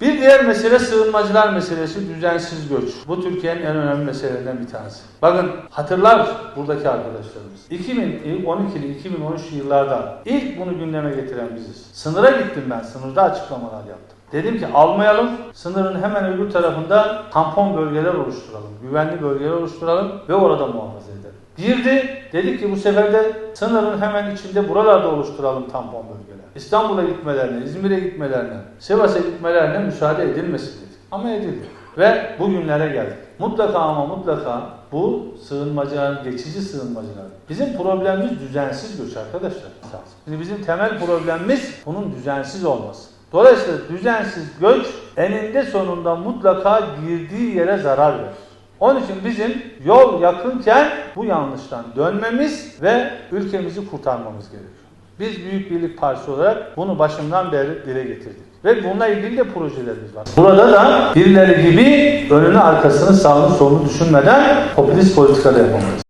Bir diğer mesele sığınmacılar meselesi, düzensiz göç. Bu Türkiye'nin en önemli meselelerinden bir tanesi. Bakın hatırlar buradaki arkadaşlarımız. 2012'li 2013 yıllarda ilk bunu gündeme getiren biziz. Sınıra gittim ben, sınırda açıklamalar yaptım. Dedim ki almayalım, sınırın hemen öbür tarafında tampon bölgeler oluşturalım, güvenli bölgeler oluşturalım ve orada muhafaza edelim. Girdi, dedik ki bu sefer de sınırın hemen içinde buralarda oluşturalım tampon bölgeler. İstanbul'a gitmelerine, İzmir'e gitmelerine, Sivas'a gitmelerine müsaade edilmesin dedik. Ama edildi. Ve bugünlere geldik. Mutlaka ama mutlaka bu sığınmacılar, geçici sığınmacılar. Bizim problemimiz düzensiz göç arkadaşlar. Şimdi bizim temel problemimiz bunun düzensiz olması. Dolayısıyla düzensiz göç eninde sonunda mutlaka girdiği yere zarar verir. Onun için bizim yol yakınken bu yanlıştan dönmemiz ve ülkemizi kurtarmamız gerekiyor. Biz Büyük Birlik Partisi olarak bunu başından beri dile getirdik. Ve bununla ilgili de projelerimiz var. Burada da birileri gibi önünü arkasını sağını solunu düşünmeden popülist politikada yapamayız.